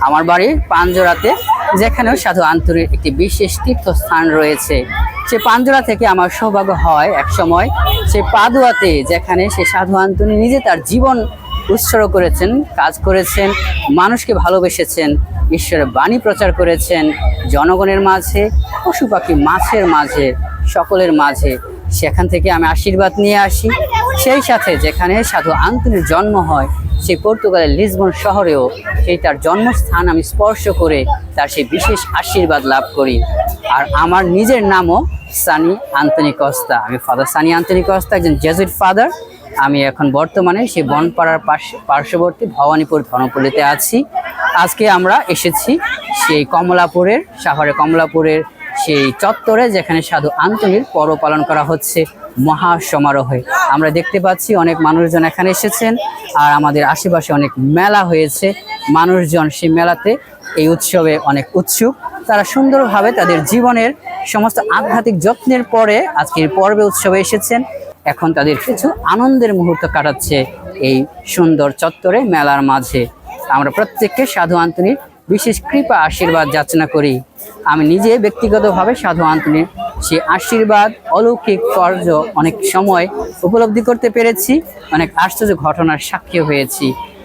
আমার বাড়ির পাঞ্জরাতে যেখানেও সাধু আন্তরিক একটি বিশেষ তীর্থস্থান রয়েছে। সে পাঞ্জরা থেকে আমার সৌভাগ্য হয় এক সময় সে পাদুয়াতে, যেখানে সে সাধু আন্তনি নিজে তার জীবন উৎসর্গ করেছেন, কাজ করেছেন, মানুষকে ভালোবেসেছেন, ঈশ্বরের বাণী প্রচার করেছেন, জনগণের মাঝে, পশু পাখি মাছের মাঝে, সকলের মাঝে। সেখান থেকে আমি আশীর্বাদ নিয়ে আসি। সেই সাথে যেখানে সাধু আন্তনির জন্ম হয়, সেই পর্তুগালের লিসবন শহরেও সেই তার জন্মস্থান আমি স্পর্শ করে তার সেই বিশেষ আশীর্বাদ লাভ করি। আর আমার নিজের নামও সানি আন্তনি কস্তা। আমি ফাদার সানি আন্তনি কস্তা, একজন জেজুইট ফাদার। আমি এখন বর্তমানে সেই বনপাড়ার পার্শ্ববর্তী ভবানীপুর ধর্মপল্লীতে আছি। আজকে আমরা এসেছি সেই কমলাপুরের, শহরে কমলাপুরের সেই চত্বরে যেখানে সাধু আন্তনির পর্ব পালন করা হচ্ছে মহা সমারোহে। আমরা দেখতে পাচ্ছি অনেক মানুষজন এখানে এসেছেন আর আমাদের আশেপাশে অনেক মেলা হয়েছে। মানুষজন সেই মেলাতে এই উৎসবে অনেক উৎসুক। তারা সুন্দরভাবে তাদের জীবনের সমস্ত আধ্যাত্মিক যত্নের পরে আজকের পর্বে উৎসবে এসেছেন। এখন তাদের কিছু আনন্দের মুহূর্ত কাটাচ্ছে এই সুন্দর চত্বরে, মেলার মাঝে। আমরা প্রত্যেককে সাধু আন্তনির বিশেষ কৃপা আশীর্বাদ যাচনা করি। আমি নিজে ব্যক্তিগতভাবে সাধু আন্তনির সে আশীর্বাদ, অলৌকিক কার্য অনেক সময় উপলব্ধি করতে পেরেছি, অনেক আশ্চর্য ঘটনার সাক্ষী হয়েছি।